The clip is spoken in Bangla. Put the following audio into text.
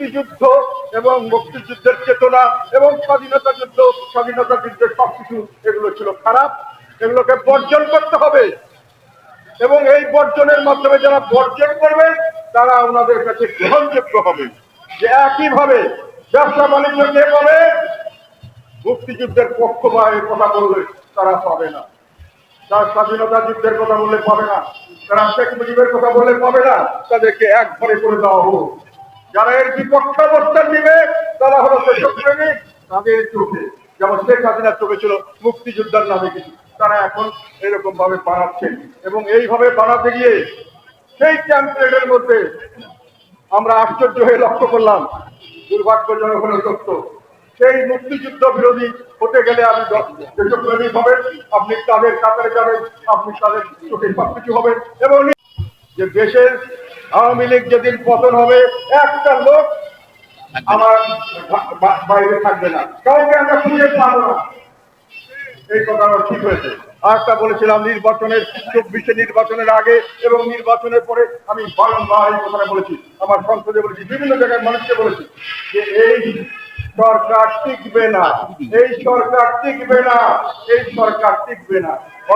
মুক্তিযুদ্ধ এবং মুক্তিযুদ্ধের চেতনা এবং স্বাধীনতা যুদ্ধ, স্বাধীনতা যুদ্ধের সবকিছু এগুলো ছিল খারাপ। এগুলোকে বর্জন করতে হবে। এবং এই বর্জনের মাধ্যমে যারা বর্জন করবে, তারা ওনাদের কাছে গ্রহণযোগ্য হবে। যে একইভাবে ব্যবসা বাণিজ্য কে বলে? মুক্তিযুদ্ধের পক্ষ বা এই কথা বললে তারা পাবে না। তার স্বাধীনতা যুদ্ধের কথা বললে পাবে না। তারা শেখ মুজিবের কথা বললে পাবে না। তাদেরকে এক ঘরে করে দেওয়া হোক। যারা এর বিপক্ষে অবস্থান নিবে, তারা হলো দেশপ্রেমিক তাদের চোখে। যেমন শেখ হাসিনার চোখে ছিল মুক্তিযোদ্ধার নামে কিছু। তারা এখন এরকম ভাবে বানাচ্ছেন এবং এইভাবে বানাতে গিয়ে সেই ক্যাম্পেনের মধ্যে আমরা আশ্চর্য হয়ে লক্ষ্য করলাম দুর্ভাগ্যজনক হলো সত্য। সেই মুক্তিযুদ্ধ বিরোধী হতে গেলে আপনি দেশপ্রেমিক হবেন আপনি তাদের কাতারে যাবেন, আপনি তাদের চোখে সবকিছু হবেন। এবং যে দেশের আওয়ামী লীগ যেদিন পতন হবে, একটা লোক আমার বাইরে থাকবে না। কাউকে আমরা খুঁজে পাবো না। এই কথাটা ঠিক হয়েছে। আর একটা বলেছিলাম, নির্বাচনের চব্বিশে নির্বাচনের আগে এবং নির্বাচনের পরে আমি বারংবার এই কথাটা বলেছি। আমার সংসদে বলেছি, বিভিন্ন জায়গায় মানুষকে বলেছি যে এই সরকার টিকবে না। এই সরকার টিকবে না। এই সরকার টিকবে না।